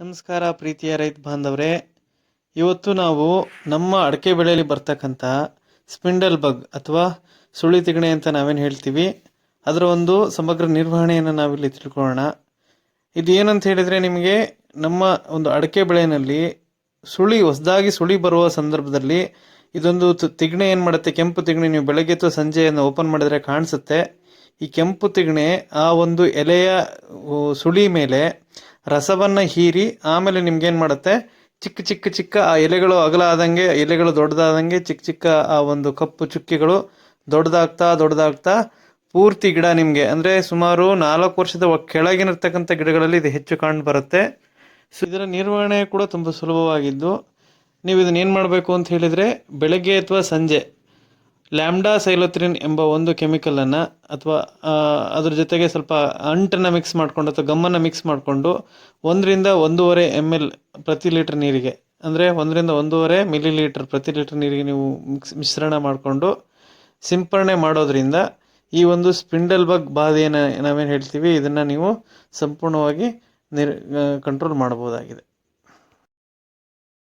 ನಮಸ್ಕಾರ ಪ್ರೀತಿಯ ರೈತ ಬಾಂಧವರೇ. ಇವತ್ತು ನಾವು ನಮ್ಮ ಅಡಕೆ ಬೆಳೆಯಲ್ಲಿ ಬರ್ತಕ್ಕಂಥ ಸ್ಪಿಂಡಲ್ ಬಗ್ ಅಥವಾ ಸುಳಿ ತಿಗಣೆ ಅಂತ ನಾವೇನು ಹೇಳ್ತೀವಿ, ಅದರ ಒಂದು ಸಮಗ್ರ ನಿರ್ವಹಣೆಯನ್ನು ನಾವಿಲ್ಲಿ ತಿಳ್ಕೊಳ್ಳೋಣ. ಇದು ಏನಂತ ಹೇಳಿದರೆ ನಿಮಗೆ ನಮ್ಮ ಒಂದು ಅಡಕೆ ಬೆಳೆಯಲ್ಲಿ ಸುಳಿ, ಹೊಸದಾಗಿ ಸುಳಿ ಬರುವ ಸಂದರ್ಭದಲ್ಲಿ ಇದೊಂದು ತಿಗಣೆ ಏನು ಮಾಡುತ್ತೆ, ಕೆಂಪು ತಿಗಣೆ ನೀವು ಬೆಳಗ್ಗೆ ಅಥವಾ ಸಂಜೆಯನ್ನು ಓಪನ್ ಮಾಡಿದ್ರೆ ಕಾಣಿಸುತ್ತೆ. ಈ ಕೆಂಪು ತಿಗಣೆ ಆ ಒಂದು ಎಲೆಯ ಸುಳಿ ಮೇಲೆ ರಸವನ್ನು ಹೀರಿ ಆಮೇಲೆ ನಿಮ್ಗೇನು ಮಾಡುತ್ತೆ? ಚಿಕ್ಕ ಚಿಕ್ಕ ಚಿಕ್ಕ ಆ ಎಲೆಗಳು ಅಗಲ ಆದಂಗೆ ಎಲೆಗಳು ದೊಡ್ಡದಾದಂಗೆ ಚಿಕ್ಕ ಚಿಕ್ಕ ಆ ಒಂದು ಕಪ್ಪು ಚುಕ್ಕಿಗಳು ದೊಡ್ಡದಾಗ್ತಾ ದೊಡ್ಡದಾಗ್ತಾ ಪೂರ್ತಿ ಗಿಡ ನಿಮಗೆ. ಅಂದರೆ ಸುಮಾರು ನಾಲ್ಕು ವರ್ಷದ ಕೆಳಗಿನಿರ್ತಕ್ಕಂಥ ಗಿಡಗಳಲ್ಲಿ ಇದು ಹೆಚ್ಚು ಕಂಡು ಬರುತ್ತೆ. ಸೊ ಇದರ ನಿರ್ವಹಣೆ ಕೂಡ ತುಂಬ ಸುಲಭವಾಗಿದ್ದು ನೀವು ಇದನ್ನ ಏನು ಮಾಡಬೇಕು ಅಂತ ಹೇಳಿದರೆ, ಬೆಳಗ್ಗೆ ಅಥವಾ ಸಂಜೆ ಲ್ಯಾಮ್ಡಾ ಸೈಲೋತ್ರಿನ್ ಎಂಬ ಒಂದು ಕೆಮಿಕಲನ್ನು ಅಥವಾ ಅದ್ರ ಜೊತೆಗೆ ಸ್ವಲ್ಪ ಅಂಟನ್ನು ಮಿಕ್ಸ್ ಮಾಡಿಕೊಂಡು ಅಥವಾ ಗಮ್ಮನ್ನು ಮಿಕ್ಸ್ ಮಾಡಿಕೊಂಡು ಒಂದರಿಂದ ಒಂದೂವರೆ ಎಂ ಎಲ್ ಪ್ರತಿ ಲೀಟ್ರ್ ನೀರಿಗೆ, ಅಂದರೆ ಒಂದರಿಂದ ಒಂದೂವರೆ ಮಿಲಿ ಲೀಟ್ರ್ ಪ್ರತಿ ಲೀಟ್ರ್ ನೀರಿಗೆ ನೀವು ಮಿಕ್ಸ್ ಮಿಶ್ರಣ ಮಾಡಿಕೊಂಡು ಸಿಂಪರಣೆ ಮಾಡೋದ್ರಿಂದ ಈ ಒಂದು ಸ್ಪಿಂಡಲ್ ಬಗ್ ಬಾಧೆಯನ್ನು ನಾವೇನು ಹೇಳ್ತೀವಿ, ಇದನ್ನು ನೀವು ಸಂಪೂರ್ಣವಾಗಿ ನಿರ್ ಕಂಟ್ರೋಲ್ ಮಾಡ್ಬೋದಾಗಿದೆ